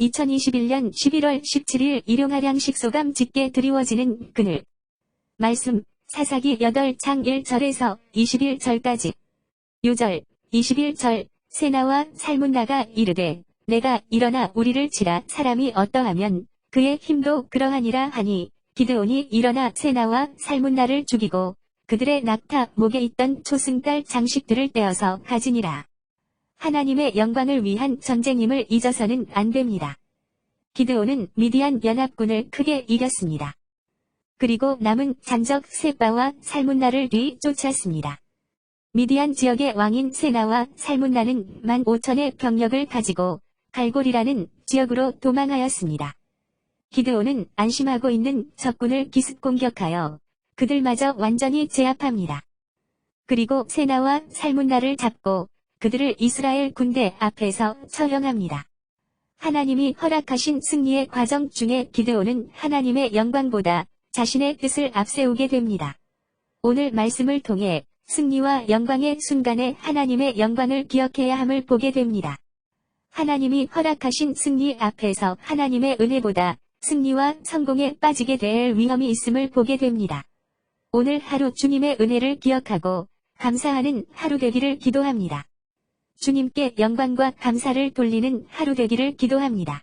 2021년 11월 17일 일용하량 식소감 짓게 드리워지는 그늘. 말씀, 사사기 8장 1절에서 21절까지. 요절, 21절, 세나와 살문나가 이르되, 내가 일어나 우리를 치라 사람이 어떠하면 그의 힘도 그러하니라 하니, 기드온이 일어나 세나와 살문나를 죽이고, 그들의 낙타 목에 있던 초승달 장식들을 떼어서 가지니라. 하나님의 영광을 위한 전쟁임을 잊어서는 안 됩니다. 기드온은 미디안 연합군을 크게 이겼습니다. 그리고 남은 잔적 세바와 살문나를 뒤 쫓았습니다. 미디안 지역의 왕인 세나와 살문나는 15,000의 병력을 가지고 갈골이라는 지역으로 도망하였습니다. 기드온은 안심하고 있는 적군을 기습 공격하여 그들마저 완전히 제압합니다. 그리고 세나와 살문나를 잡고 그들을 이스라엘 군대 앞에서 처형합니다. 하나님이 허락하신 승리의 과정 중에 기드온은 하나님의 영광보다 자신의 뜻을 앞세우게 됩니다. 오늘 말씀을 통해 승리와 영광의 순간에 하나님의 영광을 기억해야 함을 보게 됩니다. 하나님이 허락하신 승리 앞에서 하나님의 은혜보다 승리와 성공에 빠지게 될 위험이 있음을 보게 됩니다. 오늘 하루 주님의 은혜를 기억하고 감사하는 하루 되기를 기도합니다. 주님께 영광과 감사를 돌리는 하루 되기를 기도합니다.